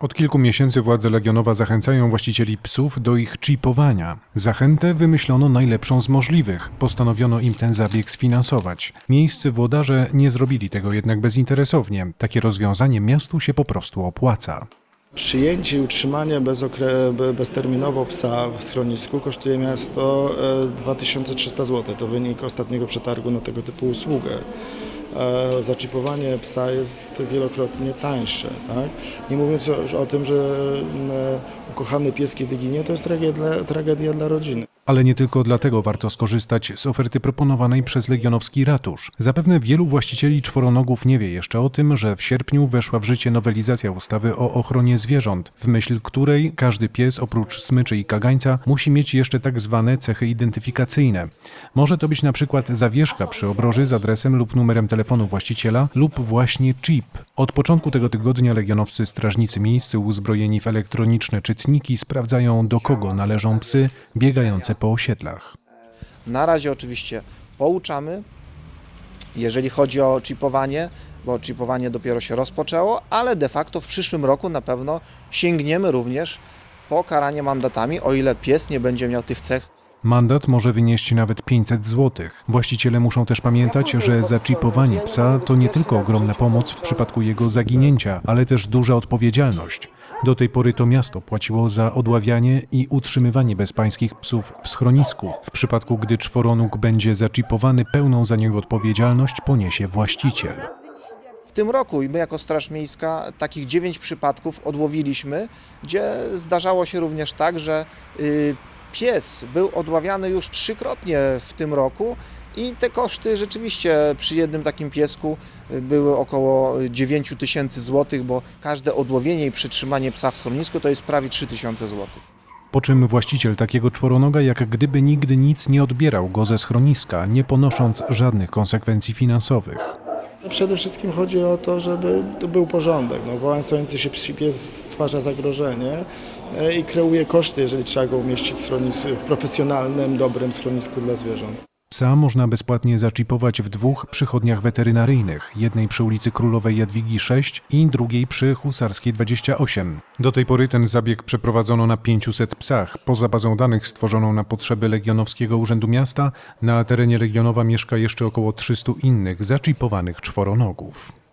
Od kilku miesięcy władze Legionowa zachęcają właścicieli psów do ich chipowania. Zachętę wymyślono najlepszą z możliwych. Postanowiono im ten zabieg sfinansować. Miejscy włodarze nie zrobili tego jednak bezinteresownie. Takie rozwiązanie miastu się po prostu opłaca. Przyjęcie i utrzymanie bezterminowo psa w schronisku kosztuje miasto e, 2300 zł. To wynik ostatniego przetargu na tego typu usługę. E, Zaczipowanie psa jest wielokrotnie tańsze. Tak? Nie mówiąc już o tym, że mm, ukochany pies kiedy ginie, to jest tragedia, tragedia dla rodziny. Ale nie tylko dlatego warto skorzystać z oferty proponowanej przez Legionowski Ratusz. Zapewne wielu właścicieli czworonogów nie wie jeszcze o tym, że w sierpniu weszła w życie nowelizacja ustawy o ochronie zwierząt, w myśl której każdy pies oprócz smyczy i kagańca musi mieć jeszcze tak zwane cechy identyfikacyjne. Może to być na przykład zawieszka przy obroży z adresem lub numerem telefonu właściciela lub właśnie chip. Od początku tego tygodnia legionowscy strażnicy miejscy uzbrojeni w elektroniczne czytniki sprawdzają do kogo należą psy biegające po osiedlach. Na razie oczywiście pouczamy, jeżeli chodzi o chipowanie, bo chipowanie dopiero się rozpoczęło, ale de facto w przyszłym roku na pewno sięgniemy również po karanie mandatami, o ile pies nie będzie miał tych cech Mandat może wynieść nawet 500 zł. Właściciele muszą też pamiętać, że zaczipowanie psa to nie tylko ogromna pomoc w przypadku jego zaginięcia, ale też duża odpowiedzialność. Do tej pory to miasto płaciło za odławianie i utrzymywanie bezpańskich psów w schronisku. W przypadku, gdy czworonóg będzie zaczipowany, pełną za niego odpowiedzialność poniesie właściciel. W tym roku i my jako Straż Miejska takich 9 przypadków odłowiliśmy, gdzie zdarzało się również tak, że y, pies był odławiany już trzykrotnie w tym roku i te koszty rzeczywiście przy jednym takim piesku y, były około 9 tysięcy złotych, bo każde odłowienie i przytrzymanie psa w schronisku to jest prawie 3 tysiące złotych. Po czym właściciel takiego czworonoga jak gdyby nigdy nic nie odbierał go ze schroniska, nie ponosząc żadnych konsekwencji finansowych. No Przede wszystkim chodzi o to, żeby był porządek. No, balansujący się psi pies stwarza zagrożenie e, i kreuje koszty, jeżeli trzeba go umieścić w profesjonalnym, dobrym schronisku dla zwierząt. Psa można bezpłatnie zaczipować w dwóch przychodniach weterynaryjnych, jednej przy ulicy Królowej Jadwigi 6 i drugiej przy Husarskiej 28. Do tej pory ten zabieg przeprowadzono na 500 psach. Poza bazą danych stworzoną na potrzeby Legionowskiego Urzędu Miasta, na terenie Legionowa mieszka jeszcze około 300 innych zaczipowanych czworonogów.